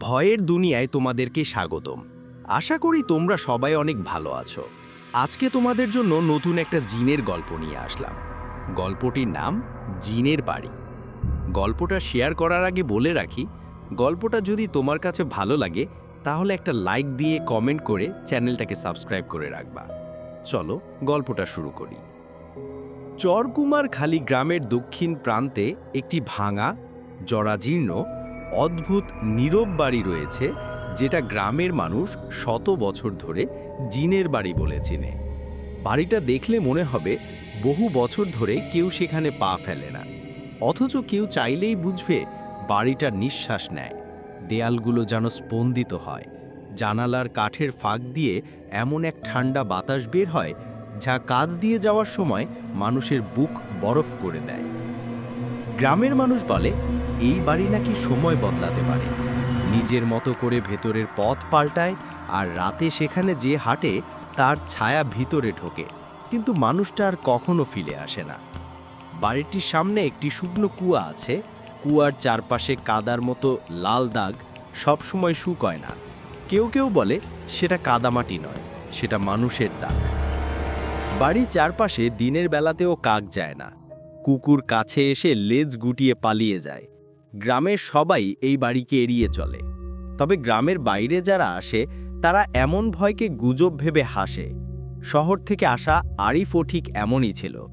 ভয়ের দুনিয়ায় তোমাদেরকে স্বাগতম। আশা করি তোমরা সবাই অনেক ভালো আছো। আজকে তোমাদের জন্য নতুন একটা জিনের গল্প নিয়ে আসলাম। গল্পটির নাম জিনের বাড়ি। গল্পটা শেয়ার করার আগে বলে রাখি, গল্পটা যদি তোমার কাছে ভালো লাগে, তাহলে একটা লাইক দিয়ে কমেন্ট করে চ্যানেলটাকে সাবস্ক্রাইব করে রাখবা। চলো গল্পটা শুরু করি। চরকুমার খালি গ্রামের দক্ষিণ প্রান্তে একটি ভাঙা, জরাজীর্ণ অদ্ভুত, নীরব বাড়ি রয়েছে, যেটা গ্রামের মানুষ শত বছর ধরে জিনের বাড়ি বলে চেনে। বাড়িটা দেখলে মনে হবে বহু বছর ধরে কেউ সেখানে পা ফেলে না। অথচ কেউ চাইলেই বুঝবে বাড়িটা নিঃশ্বাস নেয়। দেয়ালগুলো যেন স্পন্দিত হয়। জানালার কাঠের ফাঁক দিয়ে এমন এক ঠান্ডা বাতাস বের হয়, যা কাজ দিয়ে যাওয়ার সময় মানুষের বুক বরফ করে দেয়। গ্রামের মানুষ বলে এই বাড়ি নাকি সময় বদলাতে পারে। নিজের মতো করে ভেতরের পথ পাল্টায় আর রাতে সেখানে যে হাঁটে, তার ছায়া ভিতরে ঢোকে। কিন্তু মানুষটা আর কখনো ফিরে আসে না। বাড়িটির সামনে একটি শুকনো কুয়া আছে। কুয়ার চারপাশে কাদার মতো লাল দাগ সবসময় শুকয় না। কেউ কেউ বলে, সেটা কাদামাটি নয়, সেটা মানুষের দাগ। বাড়ির চারপাশে দিনের বেলাতেও কাক যায় না। কুকুর কাছে এসে লেজ গুটিয়ে পালিয়ে যায়। গ্রামের সবাই এই বাড়িকে এড়িয়ে চলে। তবে গ্রামের বাইরে যারা আসে, তারা এমন ভয়কে গুজব ভেবে হাসে। শহর থেকে আসা আরিফও ঠিক এমনই ছিল।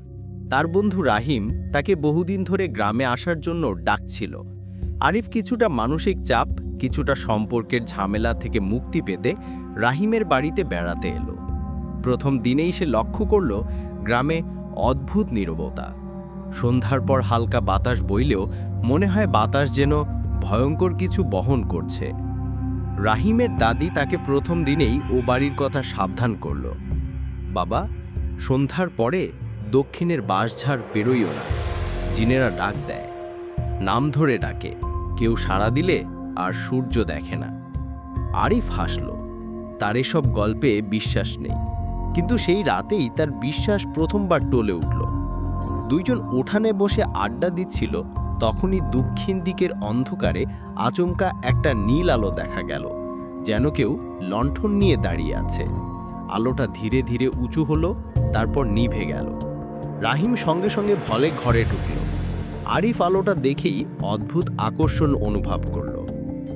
তার বন্ধু রাহিম তাকে বহুদিন ধরে গ্রামে আসার জন্য ডাকছিল। আরিফ কিছুটা মানসিক চাপ, কিছুটা সম্পর্কের ঝামেলা থেকে মুক্তি পেতে রাহিমের বাড়িতে বেড়াতে এলো। প্রথম দিনেই সে লক্ষ্য করল, গ্রামে অদ্ভুত নীরবতা। সন্ধ্যার পর হালকা বাতাস বইলেও মনে হয় বাতাস যেন ভয়ঙ্কর কিছু বহন করছে। রাহিমের দাদি তাকে প্রথম দিনেই ও বাড়ির কথা সাবধান করল। বাবা, সন্ধ্যার পরে দক্ষিণের বাঁশঝাড় পেরোইও না। জিনেরা ডাক দেয়। নাম ধরে ডাকে। কেউ সাড়া দিলে আর সূর্য দেখে না। আরিফ হাসল। তার এসব গল্পে বিশ্বাস নেই। কিন্তু সেই রাতেই তার বিশ্বাস প্রথমবার টলে উঠল। দুইজন উঠানে বসে আড্ডা দিচ্ছিল, তখনই দক্ষিণ দিকের অন্ধকারে আচমকা একটা নীল আলো দেখা গেল, যেন কেউ লণ্ঠন নিয়ে দাঁড়িয়ে আছে। আলোটা ধীরে ধীরে উঁচু হলো, তারপর নিভে গেল। রাহিম সঙ্গে সঙ্গে ভলে ঘরে ঢুকল। আরিফ আলোটা দেখেই অদ্ভুত আকর্ষণ অনুভব করল।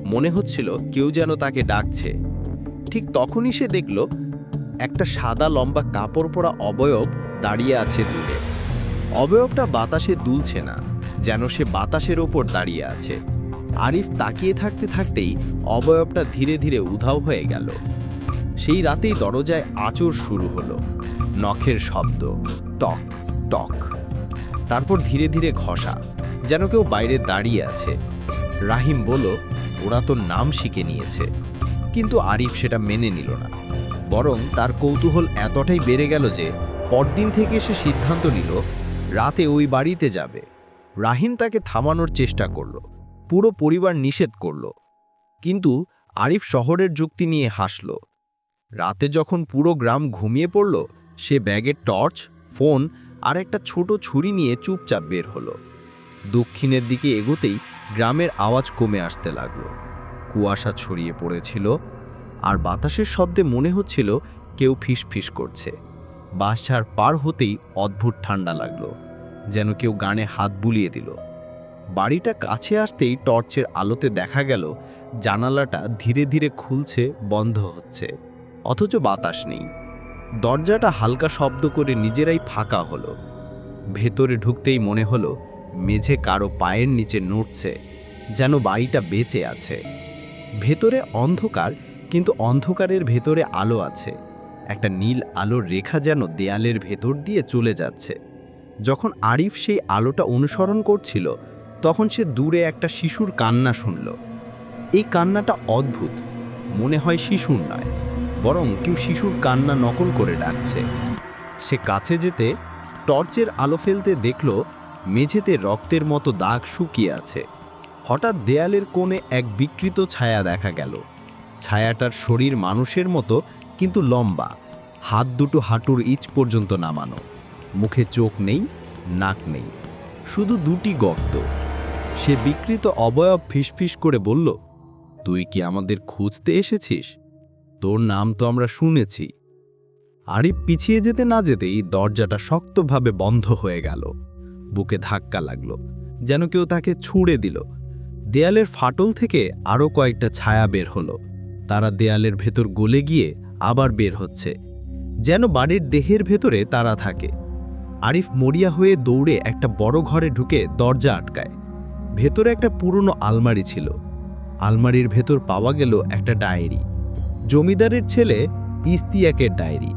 মনে হচ্ছিল কেউ যেন তাকে ডাকছে। ঠিক তখনই সে দেখল, একটা সাদা লম্বা কাপড় পরা অবয়ব দাঁড়িয়ে আছে দূরে। অবয়বটা বাতাসে দুলছে না, যেন সে বাতাসের ওপর দাঁড়িয়ে আছে। আরিফ তাকিয়ে থাকতে থাকতেই অবয়বটা ধীরে ধীরে উধাও হয়ে গেল। সেই রাতেই দরজায় আচর শুরু হলো। নখের শব্দ, টক টক। তারপর ধীরে ধীরে ঘষা, যেন কেউ বাইরে দাঁড়িয়ে আছে। রাহিম বলল, ওরা তো নাম শিখে নিয়েছে। কিন্তু আরিফ সেটা মেনে নিল না। বরং তার কৌতূহল এতটাই বেড়ে গেল যে পরদিন থেকে সে সিদ্ধান্ত নিল রাতে ওই বাড়িতে যাবে। রাহিম তাকে থামানোর চেষ্টা করল। পুরো পরিবার নিষেধ করল। কিন্তু আরিফ শহরের যুক্তি নিয়ে হাসল। রাতে যখন পুরো গ্রাম ঘুমিয়ে পড়ল, সে ব্যাগের টর্চ, ফোন আর একটা ছোট ছুরি নিয়ে চুপচাপ বের হলো। দক্ষিণের দিকে এগোতেই গ্রামের আওয়াজ কমে আসতে লাগল। কুয়াশা ছড়িয়ে পড়েছিল আর বাতাসের শব্দে মনে হচ্ছিল কেউ ফিসফিস করছে। বাসার পার হতেই অদ্ভুত ঠান্ডা লাগল, যেন কেউ গানে হাত বুলিয়ে দিল। বাড়িটা কাছে আসতেই টর্চের আলোতে দেখা গেল, জানালাটা ধীরে ধীরে খুলছে, বন্ধ হচ্ছে। অথচ বাতাস নেই। দরজাটা হালকা শব্দ করে নিজেরাই ফাঁকা হলো। ভেতরে ঢুকতেই মনে হলো, মেঝে কারও পায়ের নিচে নড়ছে, যেন বাড়িটা বেঁচে আছে। ভেতরে অন্ধকার, কিন্তু অন্ধকারের ভেতরে আলো আছে। একটা নীল আলোর রেখা যেন দেয়ালের ভেতর দিয়ে চলে যাচ্ছে। যখন আরিফ সেই আলোটা অনুসরণ করছিল, তখন সে দূরে একটা শিশুর কান্না শুনল। এই কান্নাটা অদ্ভুত। মনে হয় শিশুর নয়, বরং কেউ শিশুর কান্না নকল করে ডাকছে। সে কাছে যেতে টর্চের আলো ফেলতে দেখল, মেঝেতে রক্তের মতো দাগ শুকিয়ে আছে। হঠাৎ দেয়ালের কোণে এক বিকৃত ছায়া দেখা গেল। ছায়াটার শরীর মানুষের মতো কিন্তু লম্বা, হাত দুটো হাঁটুর ইচ পর্যন্ত নামানো। মুখে চোখ নেই, নাক নেই, শুধু দুটি গর্ত। সে বিকৃত অবয়ব ফিসফিস করে বলল, তুই কি আমাদের খুঁজতে এসেছিস? তোর নাম তো আমরা শুনেছি। আরিফ পিছিয়ে যেতে না যেতেই দরজাটা শক্তভাবে বন্ধ হয়ে গেল। বুকে ধাক্কা লাগল, যেন কেউ তাকে ছুঁড়ে দিল। দেয়ালের ফাটল থেকে আরও কয়েকটা ছায়া বের হলো। তারা দেয়ালের ভেতর গলে গিয়ে আবার বের হচ্ছে। যেন বাড়ির দেহের ভেতরে তারা থাকে। আরিফ মরিয়া হয়ে দৌড়ে একটা বড় ঘরে ঢুকে দরজা আটকায়। ভেতরে একটা পুরনো আলমারি ছিল। আলমারির ভেতর পাওয়া গেল একটা ডায়েরি। জমিদারের ছেলে ইস্তিয়াকের ডায়েরি।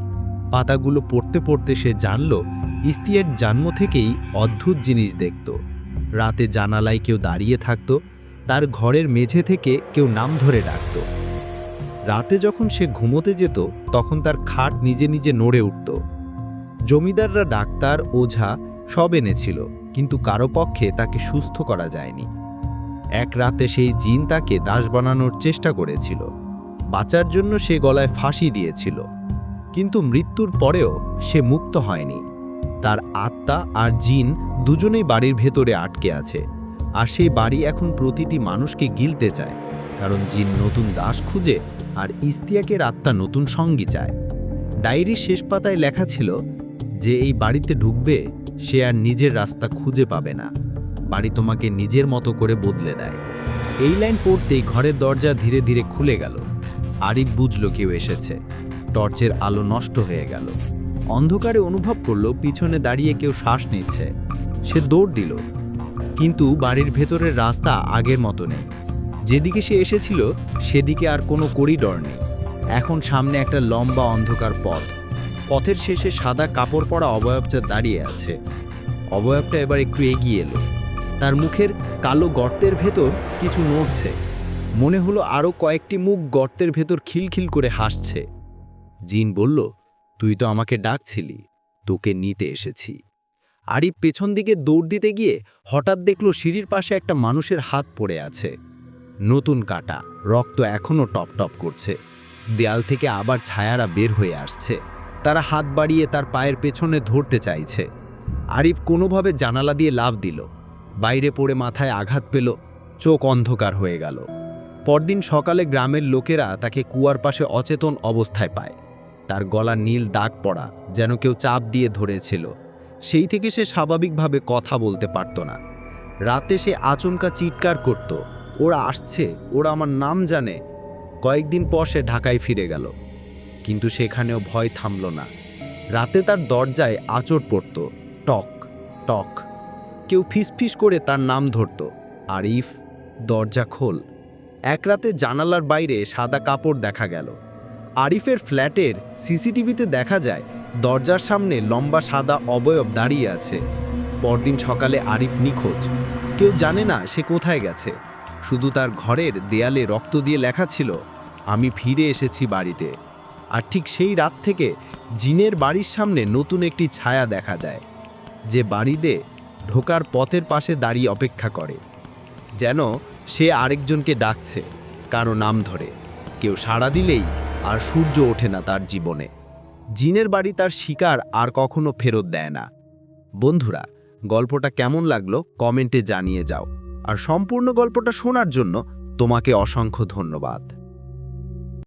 পাতাগুলো পড়তে পড়তে সে জানল, ইস্তিয়াক জন্ম থেকেই অদ্ভুত জিনিস দেখত। রাতে জানালায় কেউ দাঁড়িয়ে থাকত, তার ঘরের মেঝে থেকে কেউ নাম ধরে ডাকত। রাতে যখন সে ঘুমোতে যেত, তখন তার খাট নিজে নিজে নড়ে উঠত। জমিদাররা ডাক্তার, ওঝা সব এনেছিল, কিন্তু কারও পক্ষে তাকে সুস্থ করা যায়নি। এক রাতে সেই জিন তাকে দাস বানানোর চেষ্টা করেছিল। বাঁচার জন্য সে গলায় ফাঁসি দিয়েছিল। কিন্তু মৃত্যুর পরেও সে মুক্ত হয়নি। তার আত্মা আর জিন দুজনেই বাড়ির ভেতরে আটকে আছে, আর সেই বাড়ি এখন প্রতিটি মানুষকে গিলতে চায়, কারণ জিন নতুন দাস খুঁজে আর ইস্তিয়াকের আত্মা নতুন সঙ্গী চায়। ডায়েরির শেষ পাতায় লেখা ছিল যে এই বাড়িতে ঢুকবে, সে আর নিজের রাস্তা খুঁজে পাবে না। বাড়ি তোমাকে নিজের মতো করে বদলে দেয়। এই লাইন পড়তেই ঘরের দরজা ধীরে ধীরে খুলে গেল। আরিফ বুঝল কেউ এসেছে। টর্চের আলো নষ্ট হয়ে গেল। অন্ধকারে অনুভব করল পিছনে দাঁড়িয়ে কেউ শ্বাস নিচ্ছে। সে দৌড় দিল। কিন্তু বাড়ির ভেতরের রাস্তা আগের মতো নেই। যেদিকে সে এসেছিল, সেদিকে আর কোনো করিডর নেই। এখন সামনে একটা লম্বা অন্ধকার পথ। পথের শেষে সাদা কাপড় পরা অবয়বটা দাঁড়িয়ে আছে। অবয়বটা এবার একটু এগিয়ে এলো। তার মুখের কালো গর্তের ভেতর কিছু নড়ছে। মনে হলো আরও কয়েকটি মুখ গর্তের ভেতর খিলখিল করে হাসছে। জিন বলল, তুই তো আমাকে ডাকছিলি, তোকে নিতে এসেছি। আরিফ পেছন দিকে দৌড় দিতে গিয়ে হঠাৎ দেখল সিঁড়ির পাশে একটা মানুষের হাত পড়ে আছে। নতুন কাটা, রক্ত এখনও টপ টপ করছে। দেয়াল থেকে আবার ছায়ারা বের হয়ে আসছে। তারা হাত বাড়িয়ে তার পায়ের পেছনে ধরতে চাইছে। আরিফ কোনোভাবে জানালা দিয়ে লাভ দিল। বাইরে পড়ে মাথায় আঘাত পেল, চোখ অন্ধকার হয়ে গেল। পরদিন সকালে গ্রামের লোকেরা তাকে কুয়ার পাশে অচেতন অবস্থায় পায়। তার গলা নীল দাগ পড়া, যেন কেউ চাপ দিয়ে ধরেছিল। সেই থেকে সে স্বাভাবিকভাবে কথা বলতে পারত না। রাতে সে আচমকা চিৎকার করত। ওরা আসছে, ওরা আমার নাম জানে। কয়েকদিন পর সে ঢাকায় ফিরে গেল। কিন্তু সেখানেও ভয় থামল না। রাতে তার দরজায় আচর পড়ত। টক টক। কেউ ফিসফিস করে তার নাম ধরত। আরিফ, দরজা খোল। এক রাতে জানালার বাইরে সাদা কাপড় দেখা গেল। আরিফের ফ্ল্যাটের সিসিটিভিতে দেখা যায়, দরজার সামনে লম্বা সাদা অবয়ব দাঁড়িয়ে আছে। পরদিন সকালে আরিফ নিখোঁজ। কেউ জানে না সে কোথায় গেছে। শুধু তার ঘরের দেয়ালে রক্ত দিয়ে লেখা ছিল, আমি ফিরে এসেছি বাড়িতে। আর ঠিক সেই রাত থেকে জিনের বাড়ির সামনে নতুন একটি ছায়া দেখা যায়, যে বাড়িতে ঢোকার পথের পাশে দাঁড়িয়ে অপেক্ষা করে, যেন সে আরেকজনকে ডাকছে, কারও নাম ধরে। কেউ সাড়া দিলেই আর সূর্য ওঠে না তার জীবনে। জিনের বাড়ি তার শিকার আর কখনো ফেরত দেয় না। বন্ধুরা, গল্পটা কেমন লাগল কমেন্টে জানিয়ে যাও। আর সম্পূর্ণ গল্পটা শোনার জন্য তোমাকে অসংখ্য ধন্যবাদ।